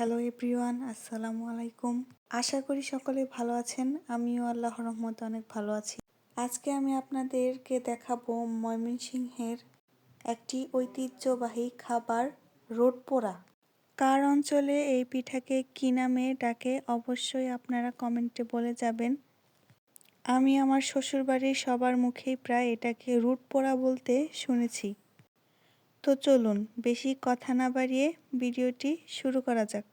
Hello everyone আসসালামু আলাইকুম আশা করি সকলে ভালো আছেন। আমিও আল্লাহ রহমতে অনেক ভালো আছি। আজকে আমি আপনাদেরকে দেখাবো ময়মনসিংহের একটি ঐতিহ্যবাহী খাবার রোড পোড়া। কার অঞ্চলে এই পিঠাকে কী নামে ডাকে অবশ্যই আপনারা কমেন্টে বলে যাবেন। আমি আমার শ্বশুরবাড়ির সবার মুখেই প্রায় এটাকে রুট পোড়া বলতে শুনেছি। তো চলুন বেশি কথা না বাড়িয়ে ভিডিওটি শুরু করা যাক।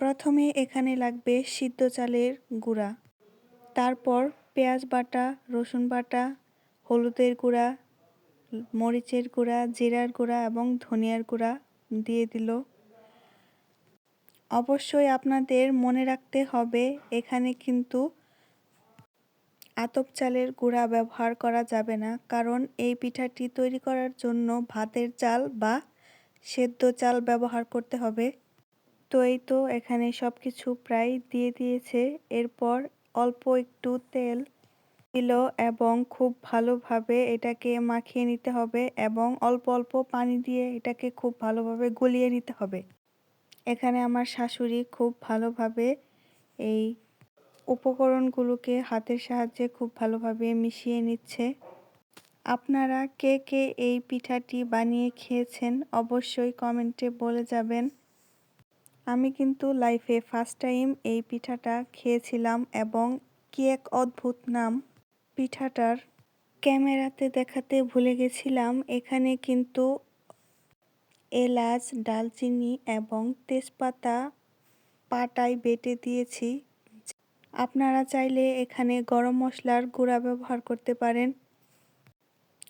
প্রথমে এখানে লাগবে সিদ্ধ চালের গুঁড়া। তারপর পেঁয়াজ বাটা, রসুন বাটা, হলুদের গুঁড়া, মরিচের গুঁড়া, জিরার গুঁড়া এবং ধনিয়ার গুঁড়া দিয়ে দিল। অবশ্যই আপনাদের মনে রাখতে হবে, এখানে কিন্তু আতপ চালের গুঁড়া ব্যবহার করা যাবে না, কারণ এই পিঠাটি তৈরি করার জন্য ভাতের চাল বা সেদ্ধ চাল ব্যবহার করতে হবে। তো এই তো, এখানে সব কিছু প্রায় দিয়ে দিয়েছে। এরপর অল্প একটু তেল দিল এবং খুব ভালোভাবে এটাকে মাখিয়ে নিতে হবে এবং অল্প অল্প পানি দিয়ে এটাকে খুব ভালোভাবে গলিয়ে নিতে হবে। এখানে আমার শাশুড়ি খুব ভালোভাবে এই উপকরণগুলোকে হাতের সাহায্যে খুব ভালোভাবে মিশিয়ে নিচ্ছে। আপনারা কে কে এই পিঠাটি বানিয়ে খেয়েছেন অবশ্যই কমেন্টে বলে যাবেন। আমি কিন্তু লাইফে ফার্স্ট টাইম এই পিঠাটা খেয়েছিলাম এবং কি এক অদ্ভুত নাম। পিঠাটার ক্যামেরাতে দেখাতে ভুলে গেছিলাম, এখানে কিন্তু এলাচ, ডালচিনি এবং তেজপাতা পাটায় বেটে দিয়েছি। আপনারা চাইলে এখানে গরম মশলার গুঁড়া ব্যবহার করতে পারেন।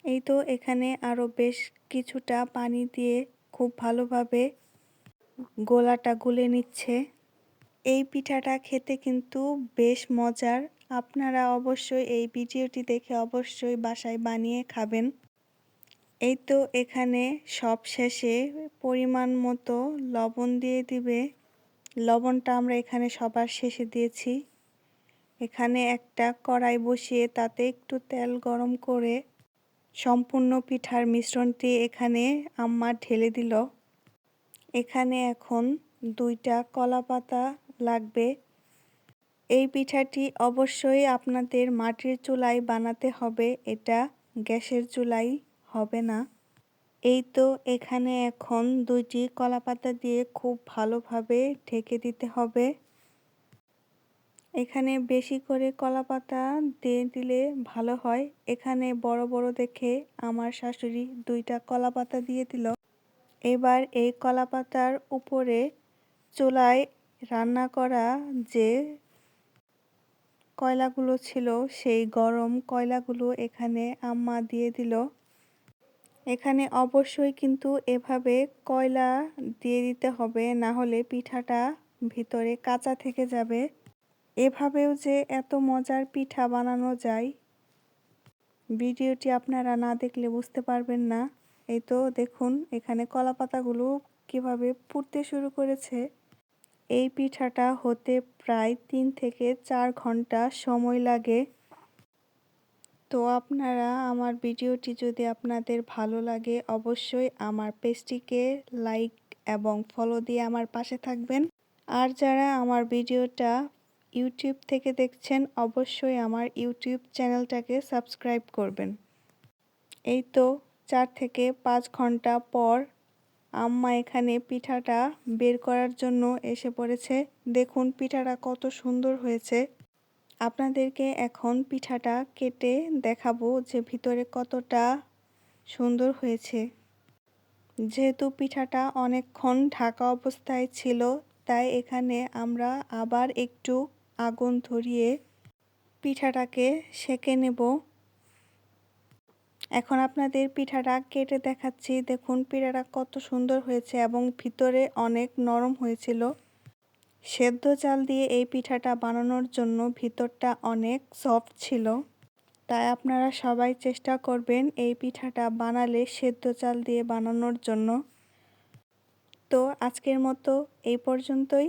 এই তো এখানে আরও বেশ কিছুটা পানি দিয়ে খুব ভালোভাবে গোলাটা গুলে নিচ্ছে। এই পিঠাটা খেতে কিন্তু বেশ মজার। আপনারা অবশ্যই এই ভিডিওটি দেখে অবশ্যই বাসায় বানিয়ে খাবেন। এই তো এখানে সব শেষে পরিমাণ মতো লবণ দিয়ে দিবে। লবণটা আমরা এখানে সবার শেষে দিয়েছি। এখানে একটা কড়াই বসিয়ে তাতে একটু তেল গরম করে সম্পূর্ণ পিঠার মিশ্রণটি এখানে আম্মা ঢেলে দিল। এখানে এখন দুইটা কলা পাতা লাগবে। এই পিঠাটি অবশ্যই আপনাদের মাটির চুলায় বানাতে হবে, এটা গ্যাসের চুলাই হবে না। এই তো এখানে এখন দুইটি কলা পাতা দিয়ে খুব ভালোভাবে ঢেকে দিতে হবে। এখানে বেশি করে কলা পাতা দিয়ে দিলে ভালো হয়। এখানে বড় বড় দেখে আমার শাশুড়ি দুইটা কলা পাতা দিয়ে দিল। এবার এই কলা পাতার উপরে চুলায় রান্না করা যে কয়লাগুলো ছিল, সেই গরম কয়লাগুলো এখানে আম্মা দিয়ে দিল। এখানে অবশ্যই কিন্তু এভাবে কয়লা দিয়ে দিতে হবে, না হলে পিঠাটা ভিতরে কাঁচা থেকে যাবে। এভাবেও যে এত মজার পিঠা বানানো যায়, ভিডিওটি আপনারা না দেখলে বুঝতে পারবেন না। এই তো দেখুন, এখানে কলা পাতাগুলো কীভাবে পুড়তে শুরু করেছে। এই পিঠাটা হতে প্রায় তিন থেকে চার ঘণ্টা সময় লাগে। তো আপনারা আমার ভিডিওটি যদি আপনাদের ভালো লাগে, অবশ্যই আমার পেজটিকে লাইক এবং ফলো দিয়ে আমার পাশে থাকবেন। আর যারা আমার ভিডিওটা ইউটিউব থেকে দেখছেন, অবশ্যই আমার ইউটিউব চ্যানেলটাকে সাবস্ক্রাইব করবেন। এই তো চার থেকে পাঁচ ঘণ্টা পর আম্মা এখানে পিঠাটা বের করার জন্য এসে পড়েছে। দেখুন পিঠাটা কত সুন্দর হয়েছে। আপনাদেরকে এখন পিঠাটা কেটে দেখাবো যে ভিতরে কতটা সুন্দর হয়েছে। যেহেতু পিঠাটা অনেকক্ষণ ঢাকা অবস্থায় ছিল, তাই এখানে আমরা আবার একটু আগুন ধরিয়ে পিঠাটাকে সেকে নেব। এখন আপনাদের পিঠাটা কেটে দেখাচ্ছি। দেখুন, পিঠাটা কত সুন্দর হয়েছে এবং ভিতরে অনেক নরম হয়েছিল। সেদ্ধ চাল দিয়ে এই পিঠাটা বানানোর জন্য ভিতরটা অনেক সফট ছিল। তাই আপনারা সবাই চেষ্টা করবেন এই পিঠাটা বানালে সেদ্ধ চাল দিয়ে বানানোর জন্য। তো আজকের মতো এই পর্যন্তই।